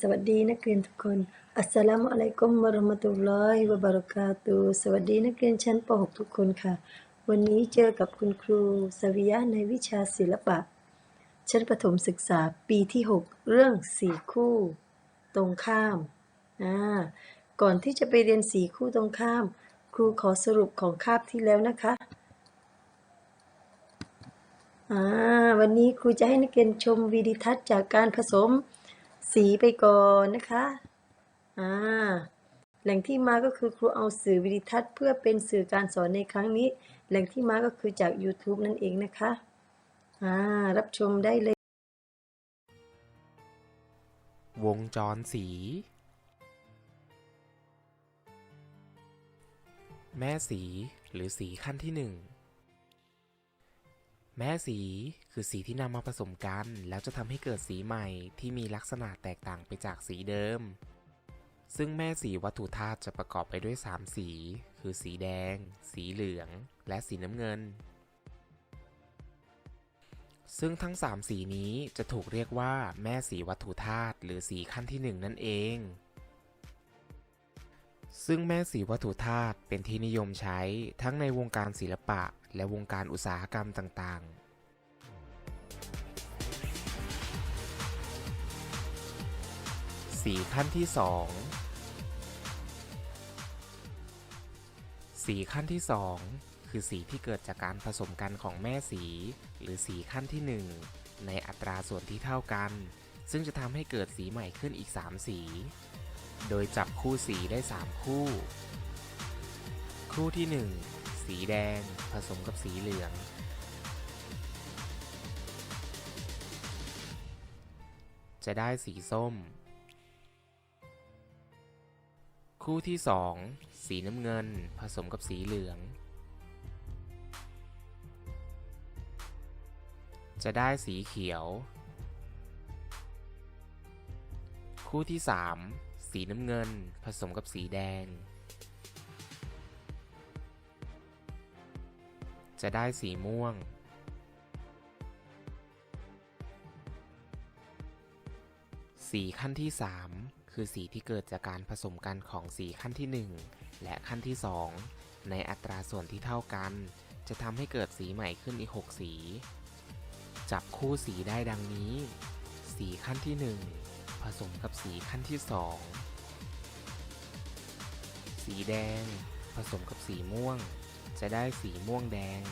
สวัสดีนักเรียนทุกคน อัสสลามุอะลัยกุมวะรมะตุลลอฮิวะบะเรากาตุสวัสดีนักเรียนชั้นป .6 ทุกคนค่ะ วันนี้เจอกับคุณครูสวิยะในวิชาศิลปะ ชั้นประถมศึกษาปีที่ 6 เรื่องสี่คู่ ตรงข้าม อ่า ก่อนที่จะไปเรียนสี่คู่ตรงข้าม ครูขอสรุปของคาบที่แล้วนะคะ อ่า วันนี้ครูจะให้นักเรียนชมวิดีทัศน์จากการผสม สีไปก่อนนะคะอ่าแหล่งที่มาก็คือครูเอาสื่อวิดีทัศน์เพื่อเป็นสื่อการสอนในครั้งนี้ แหล่งที่มาก็คือจาก YouTube นั่นเองนะคะอ่ารับชมได้เลย วงจรสี แม่สีหรือสีขั้นที่หนึ่งแม่สี คือสีที่นำมาผสมกัน แล้วจะทำให้เกิดสีใหม่ที่มีลักษณะแตกต่างไปจากสีเดิม ซึ่งแม่สีวัตถุธาตุจะประกอบไปด้วย 3 สี คือสีแดง สีเหลือง และสีน้ำเงิน ซึ่งทั้ง 3 สีนี้จะถูกเรียกว่าแม่สีวัตถุธาตุหรือสีขั้นที่ 1 นั่นเองซึ่งแม่สีวัตถุธาตุเป็นที่นิยมใช้ทั้งในวงการศิลปะ และวงการอุตสาหกรรมต่างๆ สีขั้นที่ 2 สีขั้นที่ 2 คือสีที่เกิดจากการผสมกันของแม่สี หรือสีขั้นที่ 1 ในอัตราส่วนที่เท่ากัน ซึ่งจะทำให้เกิดสีใหม่ขึ้นอีก 3 สี โดยจับคู่สีได้ 3 คู่ คู่ที่ 1 สีแดงผสมกับสีเหลืองจะได้สีส้ม คู่ที่ 2 สีน้ำเงินผสมกับสีเหลือง จะได้สีเขียว คู่ที่ 3 สีน้ำเงินผสมกับสีแดง จะได้สีม่วง สีขั้นที่ 3 คือสีที่เกิดจากการผสมกันของสีขั้นที่ 1 และขั้นที่ 2 ในอัตราส่วนที่เท่ากัน จะทำให้เกิดสีใหม่ขึ้นอีก 6 สี จับคู่สีได้ดังนี้ สีขั้นที่ 1 ผสมกับสีขั้นที่ 2 สีแดง ผสมกับสีม่วง จะได้สีม่วงแดง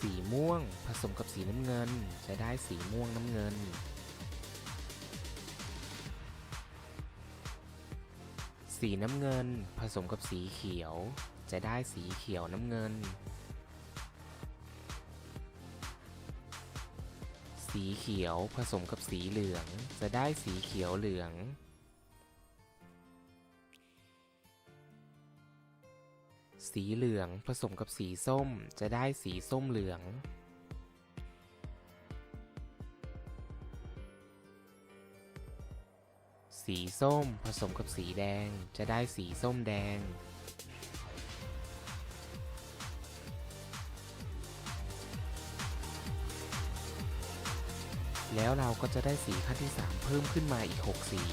สีม่วง ผสมกับสีน้ำเงิน จะได้สีม่วงน้ำเงิน สีน้ำเงิน ผสมกับสีเขียว จะได้สีเขียวน้ำเงิน สีเขียวผสมกับสีเหลือง จะได้สีเขียวเหลือง สีเหลืองผสมกับสีส้มจะได้สีส้มเหลือง สีส้มผสมกับสีแดงจะได้สีส้มแดง แล้วเราก็จะได้สีขั้นที่ 3 เพิ่มขึ้นมาอีก 6 สี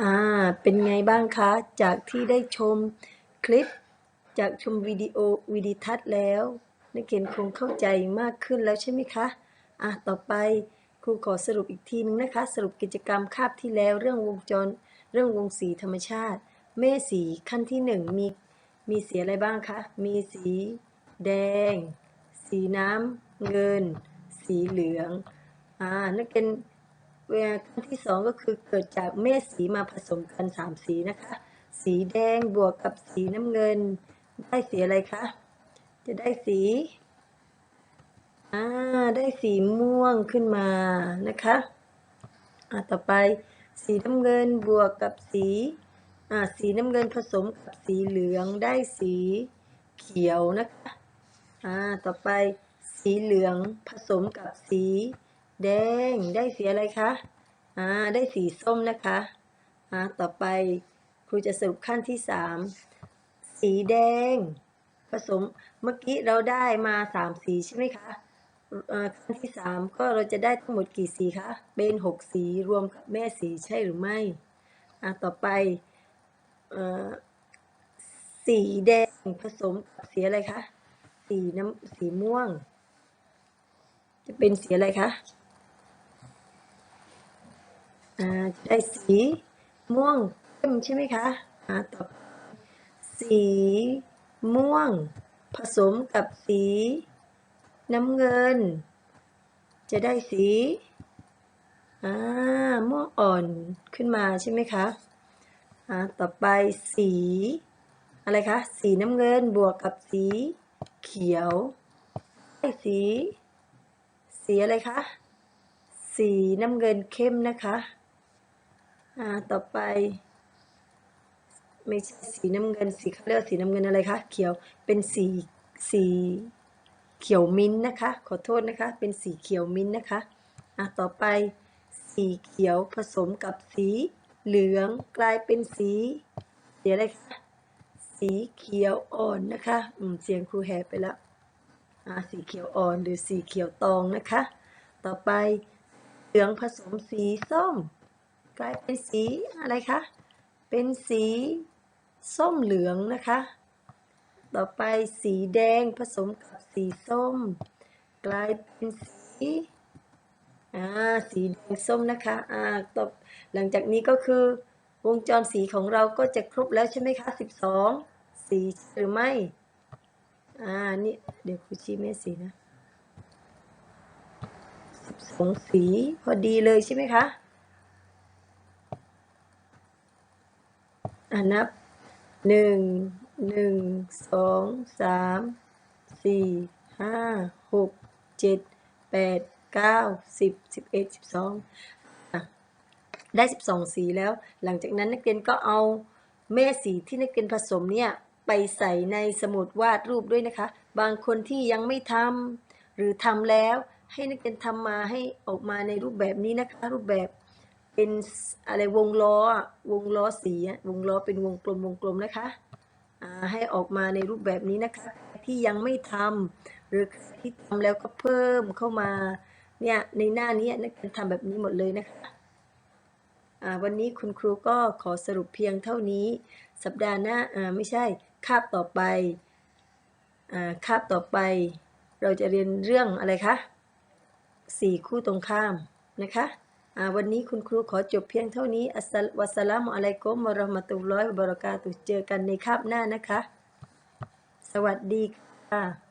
อ่า เป็นไงบ้างคะ จากที่ได้ชมคลิป จากชมวิดีโอวิดีทัศน์แล้ว นักเรียนคงเข้าใจมากขึ้นแล้วใช่ไหมคะ อะ ต่อไปครูขอสรุปอีกทีนึงนะคะ สรุปกิจกรรมคาบที่แล้วเรื่องวงจร เรื่องวงสีธรรมชาติแม่สีขั้นที่หนึ่งมี มีสีอะไรบ้างคะ มีสี แดง สีน้ำเงิน สีเหลือง อ่า นักเรียน เวลาขั้นที่สองก็คือเกิดจากเม็ดสีมาผสมกันสามสีนะคะ สีแดงบวกกับสีน้ำเงิน ได้สีอะไรคะ จะได้สีอ่าได้สีม่วงขึ้นมานะคะอ่าต่อไปสีน้ำเงินบวกกับสีอ่าสีน้ำเงินผสมกับสีเหลืองได้สีเขียวนะคะอ่าต่อไปสีเหลืองผสมกับสี แดงได้สีอะไรคะอ่าได้สีส้มนะคะอ่าต่อไปครูจะสรุปขั้นที่สามสีแดง ผสมเมื่อกี้เราได้มาสามสีใช่ไหมคะอ่อขั้นที่สามก็เราจะได้ทั้งหมดกี่สีคะเป็นหกสีรวมกับแม่สีใช่หรือไม่อ่าต่อไปอ่อสีแดงผสมกับสีอะไรคะสีน้ำสีม่วง จะเป็นสีอะไรคะ ได้สีม่วงเข้มใช่ไหมคะอ่าต่อไปสีม่วง ผสมกับสีน้ำเงิน จะได้สีอ่าม่วงอ่อนขึ้นมาใช่ไหมคะอ่าต่อไปสีอะไรคะสีน้ำเงินบวกกับสีเขียวได้สี สีอะไรคะสีน้ำเงินเข้มนะคะ อ่าต่อไปไม่ใช่สีน้ำเงิน สีเขาเรียกว่าสีน้ำเงินอะไรคะ เขียว เป็นสี สีเขียวมิ้นท์นะคะ ขอโทษนะคะ เป็นสีเขียวมิ้นท์นะคะ อะ ต่อไป สีเขียวผสมกับสีเหลืองกลายเป็นสีสีอะไรคะ สีเขียวอ่อนนะคะ อืม เสียงครูแหบไปแล้ว อ่า สีเขียวอ่อนหรือสีเขียวตองนะคะ ต่อไป เหลืองผสมสีส้ม กลายเป็นสีอะไรคะ เป็นสีส้มเหลืองนะคะ ต่อไปสีแดงผสมกับสีส้ม กลายเป็นสีอ่าสีแดงส้มนะคะอ่าต่อหลังจากนี้ก็คือวงจรสีของเราก็จะครบแล้วใช่ไหมคะ12สีหรือไม่อ่านี่เดี๋ยวครูชี้แม่สีนะ12สีพอดีเลยใช่ไหมคะ อ่านับหนึ่งหนึ่งสองสามสี่ห้าหกเจ็ดแปดเก้าสิบสิบเอ็ดสิบสองได้สิบสองสีแล้ว หลังจากนั้นนักเรียนก็เอาแม่สีที่นักเรียนผสมเนี่ยไปใส่ในสมุดวาดรูปด้วยนะคะ บางคนที่ยังไม่ทำหรือทำแล้วให้นักเรียนทำมาให้ออกมาในรูปแบบนี้นะคะ รูปแบบ เป็นอะไรวงล้อวงล้อสีวงล้อเป็นวงกลมวงกลมนะคะให้ออกมาในรูปแบบนี้นะคะ ที่ยังไม่ทำหรือที่ทำแล้วก็เพิ่มเข้ามาเนี่ยในหน้านี้นักเรียนทำแบบนี้หมดเลยนะคะวันนี้คุณครูก็ขอสรุปเพียงเท่านี้ สัปดาห์หน้าไม่ใช่คาบต่อไปอคาบต่อไป เราจะเรียนเรื่องอะไรคะสี่คู่ตรงข้ามนะคะ วันนี้คุณครูขอจบเพียงเท่านี้ อัสวัสลามุอะลัยกุมมะราะมะตุลลอฮิวะบะเราะกาตุเจอกันในคาบหน้านะคะ สวัสดีค่ะ